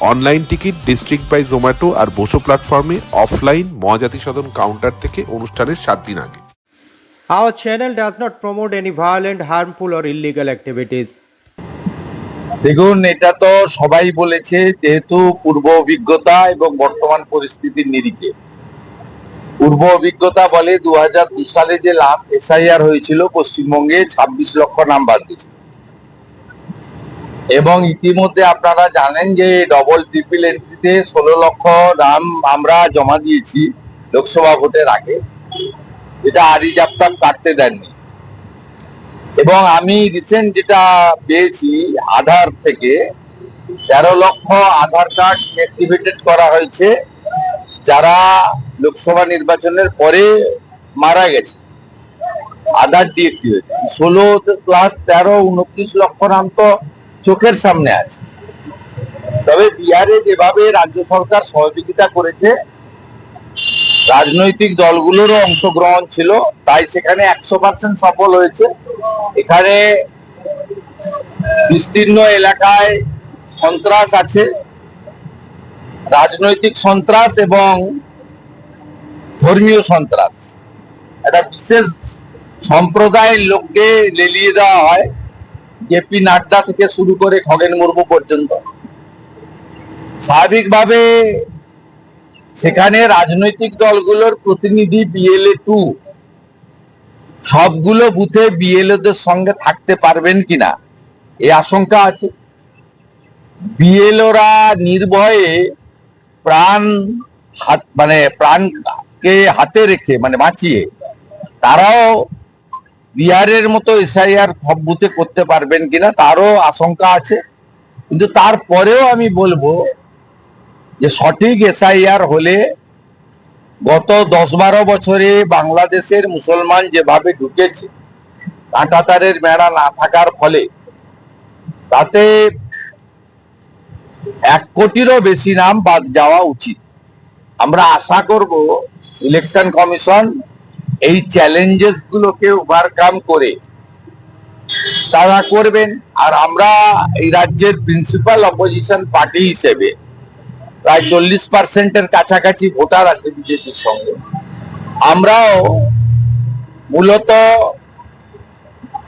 Online ticket district by Zomato আর বসো প্ল্যাটফর্মে offline Mahajati সদন counter থেকে অনুষ্ঠানের সাত দিন আগে। Our channel does not promote any violent, harmful, or illegal activities. দেখুন এটা তো সবাই বলেছে যেহেতু পূর্ব অভিজ্ঞতা এবং বর্তমান পরিস্থিতির নিরিখে। পূর্ব অভিজ্ঞতা বলে দু দু সালে যে লাস্ট এসআইআর হয়েছিল পশ্চিমবঙ্গে ২৬ লক্ষ নাম বাদ দিয়েছিল এবং ইতিমধ্যে আপনারা জানেন যে ডবল ট্রিপল এন্ট্রিতে ষোলো লক্ষ নাম আমরা জমা দিয়েছি লোকসভা ভোটের আগে। এটা আরি জাপ্তাব কাটতে দেননি। এবং আমি রিসেন্ট যেটা পেয়েছি আধার থেকে, তেরো লক্ষ আধার কার্ড অ্যাক্টিভেটেড করা হয়েছে, যারা লোকসভা নির্বাচনের পরে মারা গেছে। আধার ডিএক্টিভেট ষোলো প্লাস তেরো, উনত্রিশ লক্ষ নাম তো চোখের সামনে আছে। তবে বিহারে যেভাবে রাজ্য সরকার সহযোগিতা করেছে, রাজনৈতিক দলগুলোরও অংশগ্রহণ ছিল, তাই সেখানে একশো পার্সেন্ট সফল হয়েছে। এখানে বিস্তীর্ণ এলাকায় সন্ত্রাস আছে। রাজনৈতিক সন্ত্রাস এবং ধর্মীয় সন্ত্রাস। একটা বিশেষ সম্প্রদায়ের লোককে লেলিয়ে দেওয়া হয়। জেপি নাড্ডা থেকে শুরু করে খগেন মুর্মু পর্যন্ত। স্বাভাবিকভাবে সেখানে রাজনৈতিক দলগুলোর প্রতিনিধি বিএলএ টু সবগুলো বুথে বিএলওদের সঙ্গে থাকতে পারবেন কিনা এই আশঙ্কা আছে। বিএলওরা নির্ভয়ে প্রাণ হাত মানে প্রাণকে হাতে রেখে মানে বাঁচিয়ে, তারাও বিহারের মতো এসআইআর সব করতে পারবেন কিনা তারও আশঙ্কা আছে। কিন্তু তারপরেও আমি বলব যে সঠিক এসআইআর হলে গত দশ বারো বছরে বাংলাদেশের মুসলমান যেভাবে ঢুকেছে, কাঁটাতারের মেড়া না থাকার ফলে, তাতে এক কোটিরও বেশি নাম বাদ যাওয়া উচিত। আমরা আশা করব, ইলেকশন কমিশন এই চ্যালেঞ্জেস গুলোকে ওভারকাম করে তারা করবেন। আর আমরা এই রাজ্যের প্রিন্সিপাল অপোজিশন পার্টি হিসেবে প্রায় চল্লিশ পার্সেন্টের কাছাকাছি ভোটার আছে বিজেপির সঙ্গে। আমরাও মূলত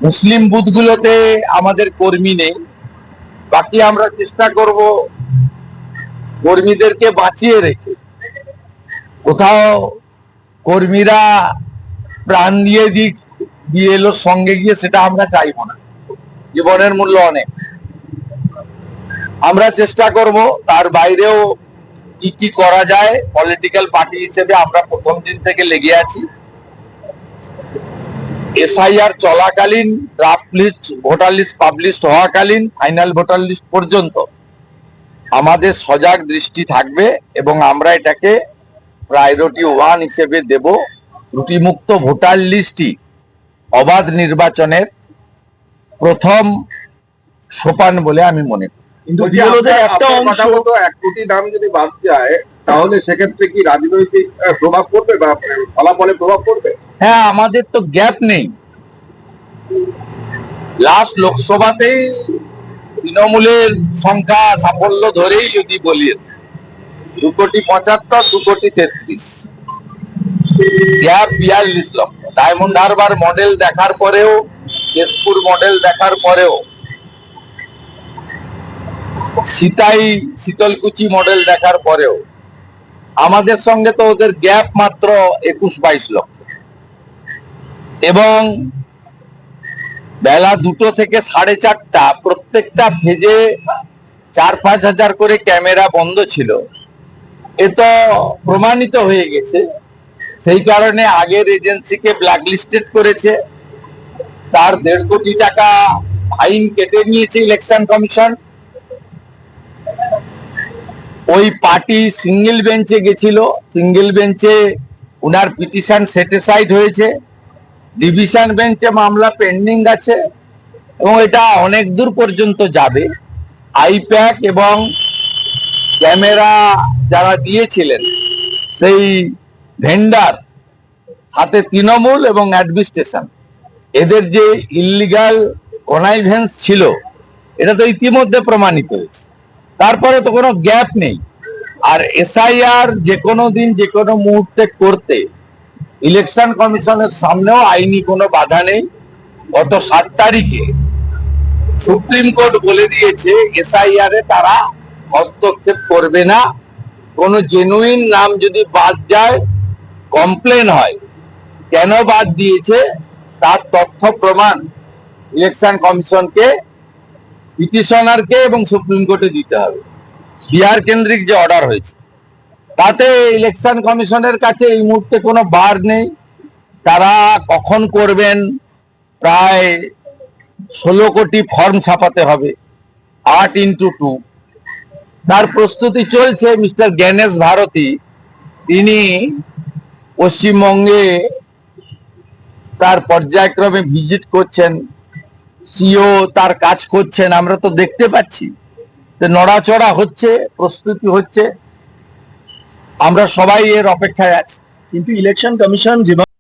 মুসলিম বুথগুলোতে আমাদের কর্মী নেই। বাকি আমরা চেষ্টা করব কর্মীদেরকে বাঁচিয়ে রেখে। কোথাও কর্মীরা প্রাণ দিয়ে দিক বিএলওর সঙ্গে গিয়ে সেটা আমরা চাইব না। জীবনের মূল্য অনেক। আমরা চেষ্টা করব, তার বাইরেও কি কি করা যায় পলিটিক্যাল পার্টি হিসেবে আমরা প্রথম দিন থেকে লেগে আছি। এসআইআর চলাকালীন draft list voter list publish হওয়াকালীন final voter list পর্যন্ত আমাদের সজাগ দৃষ্টি থাকবে এবং আমরা এটাকে প্রায়োরিটি ওয়ান হিসেবে দেব। ত্রুটিমুক্ত ভোটার লিস্টই অবাধ নির্বাচনের প্রথম সোপান বলে আমি মনে করি। কিন্তু বলছি, বিএলওদের আপনার- একটা অংশ এক কোটি দাম যদি বাদ যায় তাহলে সেক্ষেত্রে কি রাজনৈতিক প্রভাব পড়বে বা ফলাফলে প্রভাব পড়বে? হ্যাঁ আমাদের তো গ্যাপ নেই। লাস্ট লোকসভাতেই তৃণমূলের সংখ্যা সাফল্য ধরেই যদি বলি দু কোটি পঁচাত্তর দু কোটি তেত্রিশ। বিয়াল্লিশ লক্ষ। ডায়মন্ড হারবার মডেল দেখার পরেও কেশপুর মডেল দেখার পরেও। সিতাই শীতলকুচি মডেল দেখার পরেও। আমাদের সঙ্গে তো ওদের গ্যাপ মাত্র একুশ বাইশ লক্ষ। এবং বেলা দুটো থেকে সাড়ে চারটা, প্রত্যেকটা ফেজে চার পাঁচ হাজার করে ক্যামেরা বন্ধ ছিল। এ তো প্রমাণিত হয়ে গেছে। সেই কারণে আগের এজেন্সিকে ব্ল্যাকলিস্টেড করেছে। তার দেড় কোটি টাকা ফাইন কেটে নিয়েছে ইলেকশন কমিশন। ওই পার্টি সিঙ্গেল বেঞ্চে গেছিল। সিঙ্গেল বেঞ্চে উনার পিটিশন সেটিসাইড হয়েছে। ডিভিশন বেঞ্চে মামলা পেন্ডিং আছে এবং এটা অনেক দূর পর্যন্ত যাবে। আইপ্যাক এবং ক্যামেরা যারা দিয়েছিলেন, সেই ভেন্ডার সাথে তৃণমূল এবং অ্যাডমিনিস্ট্রেশন এদের যে ইলিগাল কনাইভেন্স ছিল, এটা তো ইতিমধ্যে প্রমাণিত হয়েছে। তারপরে তো কোনো গ্যাপ নেই। আর এসআইআর যে কোনো দিন, যে কোনো মুহূর্তে করতে ইলেকশন কমিশনের সামনেও আইনি কোনো বাধা নেই। গত সাত তারিখে সুপ্রিম কোর্ট বলে দিয়েছে এসআইআর এ তারা হস্তক্ষেপ করবে না। কোনো জেনুইন নাম যদি বাদ যায় কমপ্লেন হয়। কেন বাদ দিয়েছে? তার তথ্য প্রমাণ ইলেকশন কমিশনকে, পিটিশনারকে এবং সুপ্রিম কোর্টে দিতে হবে। বিহার কেন্দ্রিক যে অর্ডার হয়েছে, তাতে ইলেকশন কমিশনের কাছে এই মুহূর্তে কোনো বার নেই। তারা কখন করবেন? প্রায় ষোলো কোটি ফর্ম ছাপাতে হবে, আট ইন্টু টু। তার প্রস্তুতি চলছে মিস্টার জ্ঞানেশ ভারতী। তিনি পশ্চিমবঙ্গে তার পর্যায়ক্রমে ভিজিট করছেন সিও তার কাজ করছেন, আমরা তো দেখতে পাচ্ছি যে নড়াচড়া হচ্ছে, প্রস্তুতি হচ্ছে, আমরা সবাই এর অপেক্ষায় আছি। কিন্তু ইলেকশন কমিশন যেভাবে